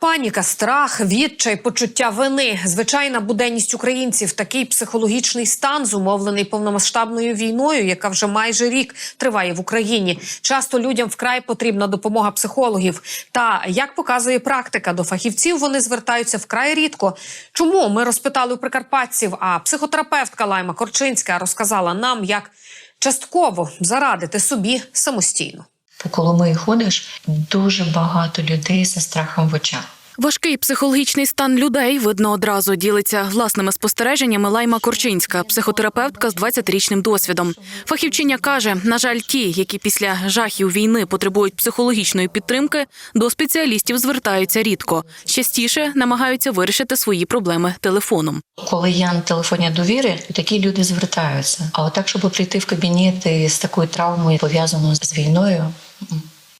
Паніка, страх, відчай, почуття вини, звичайна буденність українців. Такий психологічний стан зумовлений повномасштабною війною, яка вже майже рік триває в Україні. Часто людям вкрай потрібна допомога психологів. Та як показує практика, до фахівців вони звертаються вкрай рідко. Чому ми розпитали у прикарпатців? А психотерапевтка Лайма Корчинська розказала нам, як частково зарадити собі самостійно. По Коломиї ходиш, дуже багато людей зі страхом в очах. Важкий психологічний стан людей видно одразу. Ділиться власними спостереженнями Лайма Корчинська, психотерапевтка з 20-річним досвідом. Фахівчиня каже: на жаль, ті, які після жахів війни потребують психологічної підтримки, до спеціалістів звертаються рідко. Частіше намагаються вирішити свої проблеми телефоном. Коли я на телефоні довіри, то такі люди звертаються. А от так, щоб прийти в кабінет з такою травмою пов'язаною з війною.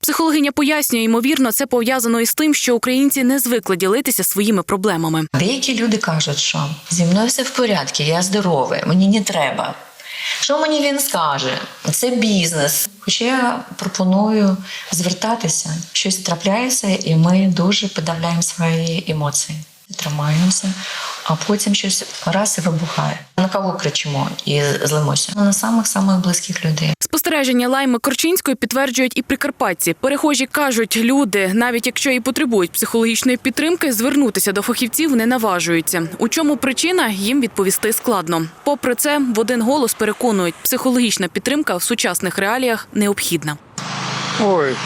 Психологиня пояснює, ймовірно, це пов'язано із тим, що українці не звикли ділитися своїми проблемами. Деякі люди кажуть, що зі мною все в порядку, я здоровий, мені не треба. Що мені він скаже? Це бізнес. Хоча я пропоную звертатися, щось трапляється, і ми дуже подавляємо свої емоції. Тримаємося, а потім щось раз і вибухає. На кого кричимо і злимося? На самих самих близьких людей. Спостереження Лайми Корчинської підтверджують і прикарпатці. Перехожі кажуть, люди, навіть якщо і потребують психологічної підтримки, звернутися до фахівців не наважуються. У чому причина їм відповісти складно. Попри це, в один голос переконують, психологічна підтримка в сучасних реаліях необхідна. Ой,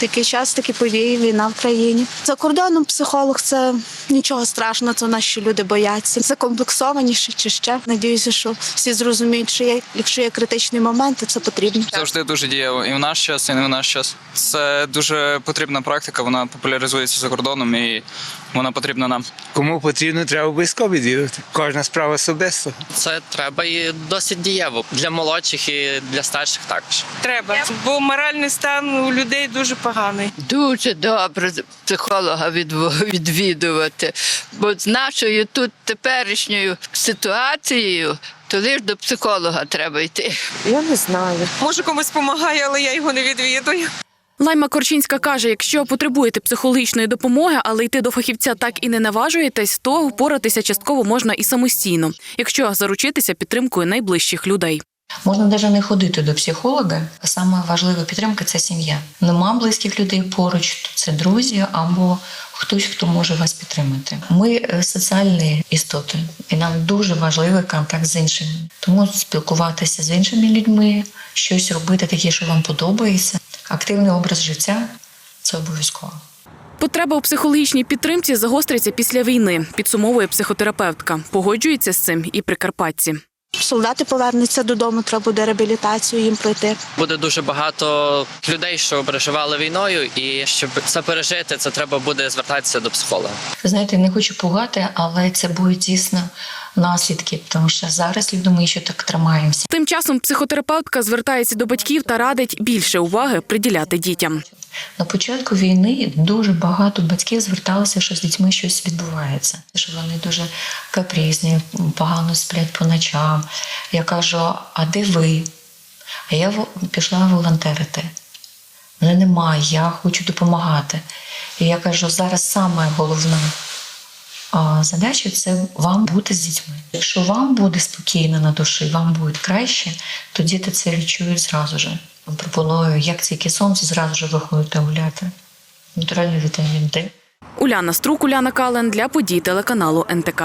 Такий час, такі події, війна в країні. За кордоном психолог це нічого страшного, це наші люди бояться. Закомплексованіше чи ще. Надіюся, що всі зрозуміють, що є, якщо є критичний момент, то це потрібно. завжди дуже дієво і в наш час, і не в наш час. Це дуже потрібна практика. Вона популяризується за кордоном і вона потрібна нам. Кому потрібно, треба обов'язково відвідувати. Кожна справа особисто. Це треба і досить дієво для молодших і для старших також. Треба, бо моральний стан у людей дуже поганий. Дуже добре психолога відвідувати, бо з нашою тут теперішньою ситуацією, то лише до психолога треба йти. Я не знаю. Може комусь допомагає, але я його не відвідую. Лайма Корчинська каже: якщо потребуєте психологічної допомоги, але йти до фахівця так і не наважуєтесь, то впоратися частково можна і самостійно, якщо заручитися підтримкою найближчих людей. Можна навіть не ходити до психолога. Саме важлива підтримка це сім'я. Нема близьких людей поруч, це друзі або хтось, хто може вас підтримати. Ми е, соціальні істоти, і нам дуже важливий контакт з іншими. Тому спілкуватися з іншими людьми, щось робити таке, що вам подобається. Активний образ життя це обов'язково. Потреба у психологічній підтримці загостриться після війни, підсумовує психотерапевтка. Погоджується з цим і прикарпатці. Солдати повернуться додому, треба буде реабілітацію їм пройти. Буде дуже багато людей, що переживали війною, і щоб це пережити, це треба буде звертатися до психолога. Ви знаєте, не хочу пугати, але це будуть дійсно наслідки, тому що зараз люди ми ще так тримаємося. Тим часом психотерапевтка звертається до батьків та радить більше уваги приділяти дітям. На початку війни дуже багато батьків зверталися, що з дітьми щось відбувається, що вони дуже капризні, погано сплять по ночам. Я кажу: а де ви? А я пішла волонтерити. Мене немає, я хочу допомагати. І я кажу, зараз саме головна задача це вам бути з дітьми. Якщо вам буде спокійно на душі, вам буде краще, то діти це відчують зразу же. Пропоную, як тільки сонце, зразу ж виходити гуляти. Натуральний вітамін Д. Уляна Струк, Уляна Кален для подій телеканалу НТК.